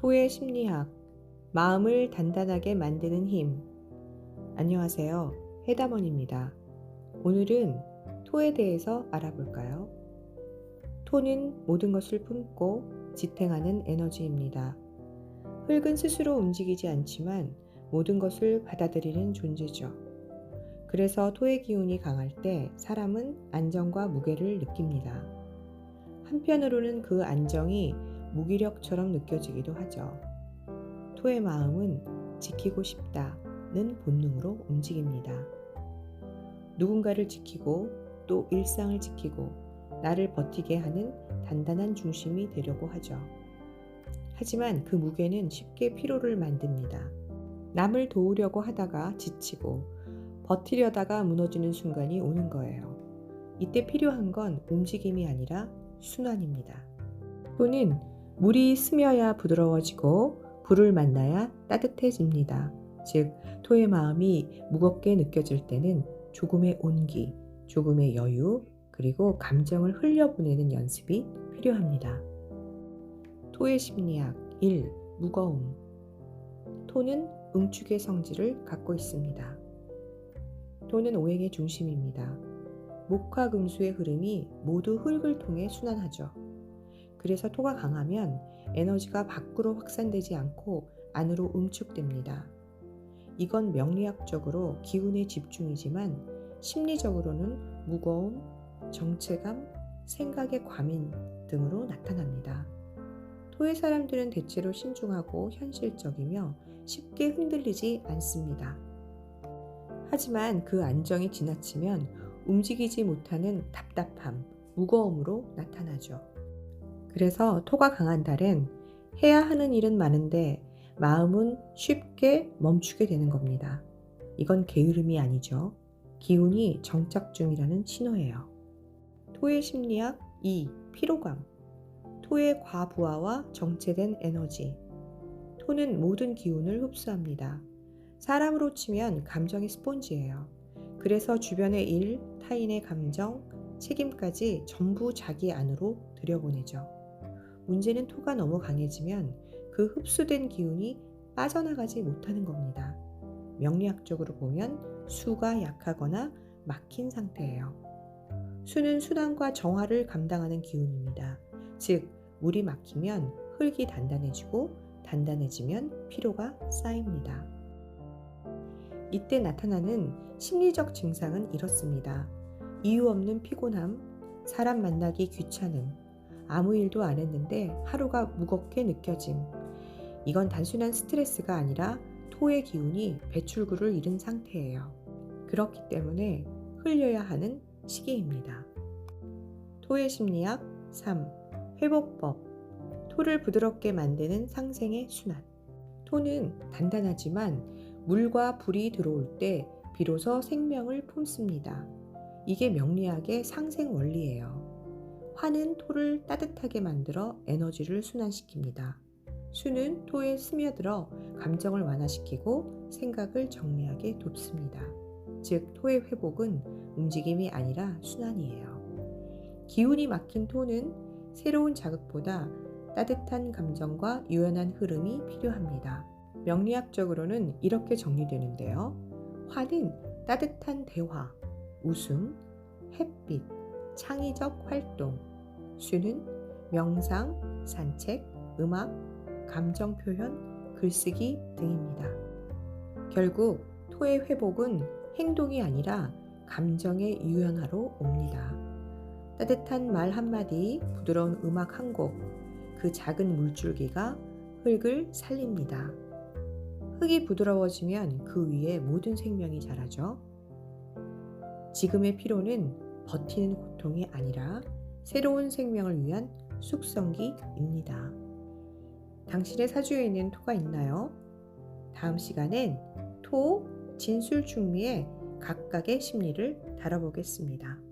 토의 심리학, 마음을 단단하게 만드는 힘. 안녕하세요. 해담원입니다. 오늘은 토에 대해서 알아볼까요? 토는 모든 것을 품고 지탱하는 에너지입니다. 흙은 스스로 움직이지 않지만 모든 것을 받아들이는 존재죠. 그래서 토의 기운이 강할 때 사람은 안정과 무게를 느낍니다. 한편으로는 그 안정이 무기력처럼 느껴지기도 하죠. 토의 마음은 지키고 싶다는 본능으로 움직입니다. 누군가를 지키고 또 일상을 지키고 나를 버티게 하는 단단한 중심이 되려고 하죠. 하지만 그 무게는 쉽게 피로를 만듭니다. 남을 도우려고 하다가 지치고 버티려다가 무너지는 순간이 오는 거예요. 이때 필요한 건 움직임이 아니라 순환입니다. 또는 물이 스며야 부드러워지고 불을 만나야 따뜻해집니다. 즉, 토의 마음이 무겁게 느껴질 때는 조금의 온기, 조금의 여유, 그리고 감정을 흘려보내는 연습이 필요합니다. 토의 심리학 1. 무거움 토는 응축의 성질을 갖고 있습니다. 토는 오행의 중심입니다. 목화 금수의 흐름이 모두 흙을 통해 순환하죠. 그래서 토가 강하면 에너지가 밖으로 확산되지 않고 안으로 응축됩니다. 이건 명리학적으로 기운의 집중이지만 심리적으로는 무거움, 정체감, 생각의 과민 등으로 나타납니다. 토의 사람들은 대체로 신중하고 현실적이며 쉽게 흔들리지 않습니다. 하지만 그 안정이 지나치면 움직이지 못하는 답답함, 무거움으로 나타나죠. 그래서 토가 강한 달은 해야 하는 일은 많은데 마음은 쉽게 멈추게 되는 겁니다. 이건 게으름이 아니죠. 기운이 정착 중이라는 신호예요. 토의 심리학 2. 피로감. 토의 과부하와 정체된 에너지. 토는 모든 기운을 흡수합니다. 사람으로 치면 감정의 스폰지예요. 그래서 주변의 일, 타인의 감정, 책임까지 전부 자기 안으로 들여보내죠. 문제는 토가 너무 강해지면 그 흡수된 기운이 빠져나가지 못하는 겁니다. 명리학적으로 보면 수가 약하거나 막힌 상태예요. 수는 순환과 정화를 감당하는 기운입니다. 즉, 물이 막히면 흙이 단단해지고 단단해지면 피로가 쌓입니다. 이때 나타나는 심리적 증상은 이렇습니다. 이유 없는 피곤함, 사람 만나기 귀찮음, 아무 일도 안 했는데 하루가 무겁게 느껴짐. 이건 단순한 스트레스가 아니라 토의 기운이 배출구를 잃은 상태예요. 그렇기 때문에 흘려야 하는 시기입니다. 토의 심리학 3. 회복법. 토를 부드럽게 만드는 상생의 순환. 토는 단단하지만 물과 불이 들어올 때 비로소 생명을 품습니다. 이게 명리학의 상생 원리예요. 화는 토를 따뜻하게 만들어 에너지를 순환시킵니다. 수는 토에 스며들어 감정을 완화시키고 생각을 정리하게 돕습니다. 즉, 토의 회복은 움직임이 아니라 순환이에요. 기운이 막힌 토는 새로운 자극보다 따뜻한 감정과 유연한 흐름이 필요합니다. 명리학적으로는 이렇게 정리되는데요. 화는 따뜻한 대화, 웃음, 햇빛, 창의적 활동, 수는 명상, 산책, 음악, 감정 표현, 글쓰기 등입니다. 결국 토의 회복은 행동이 아니라 감정의 유연화로 옵니다. 따뜻한 말 한마디, 부드러운 음악 한 곡, 그 작은 물줄기가 흙을 살립니다. 흙이 부드러워지면 그 위에 모든 생명이 자라죠. 지금의 피로는 버티는 고통이 아니라 새로운 생명을 위한 숙성기입니다. 당신의 사주에는 토가 있나요? 다음 시간엔 토, 진술충미의 각각의 심리를 다뤄보겠습니다.